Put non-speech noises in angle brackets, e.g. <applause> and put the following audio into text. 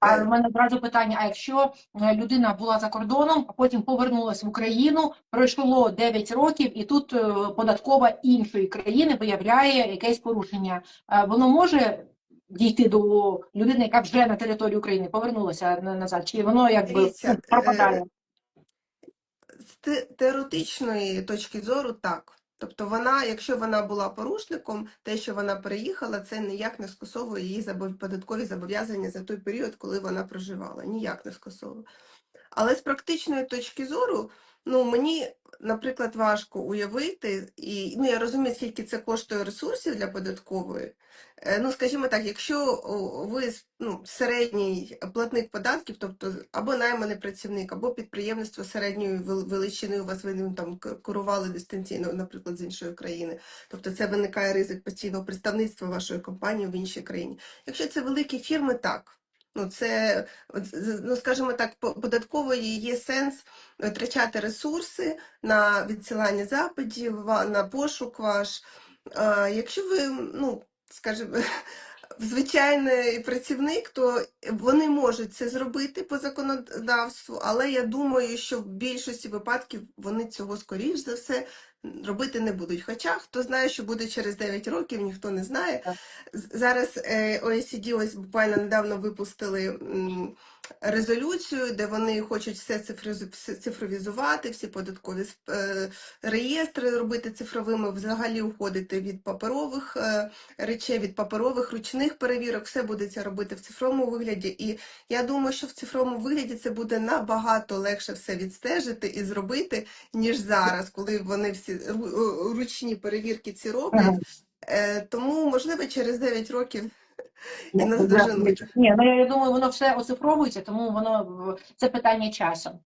А Е, в мене одразу питання: а якщо е, людина була за кордоном, а потім повернулася в Україну, пройшло 9 років, і тут е, податкова іншої країни виявляє якесь порушення, воно може дійти до людини, яка вже на території України повернулася назад, чи воно якби пропадає? З теоретичної точки зору так. Тобто вона, якщо вона була порушником, те, що вона переїхала, це ніяк не скасовує її податкові зобов'язання за той період, коли вона проживала. Ніяк не скасовує. Але з практичної точки зору, ну мені, наприклад, важко уявити, і ну я розумію, скільки це коштує ресурсів для податкової. Е, Ну, скажімо так, якщо ви ну, середній платник податків, тобто або найманий працівник, або підприємництво середньої величини, у вас ви там к- керували дистанційно, наприклад, з іншої країни. Тобто це виникає ризик постійного представництва вашої компанії в іншій країні. Якщо це великі фірми, так. Ну, це, ну, скажімо так, податковий є сенс витрачати ресурси на відсилання запитів, на пошук ваш. Якщо ви, ну, скажімо, звичайний працівник, то вони можуть це зробити по законодавству, але я думаю, що в більшості випадків вони цього, скоріш за все, робити не будуть. Хоча хто знає, що буде через 9 років, ніхто не знає. Зараз е, OECD ось буквально недавно випустили резолюцію, де вони хочуть все цифровізувати, всі податкові е, реєстри робити цифровими, взагалі уходити від паперових е, речей, від паперових ручних перевірок, все буде це робити в цифровому вигляді. І я думаю, що в цифровому вигляді це буде набагато легше все відстежити і зробити, ніж зараз, коли вони всі ручні перевірки ці роблять. Е, Тому, можливо, через 9 років <laughs> і нас дуже Ні, ну я думаю, воно все оцифровується, тому воно в- це питання часу.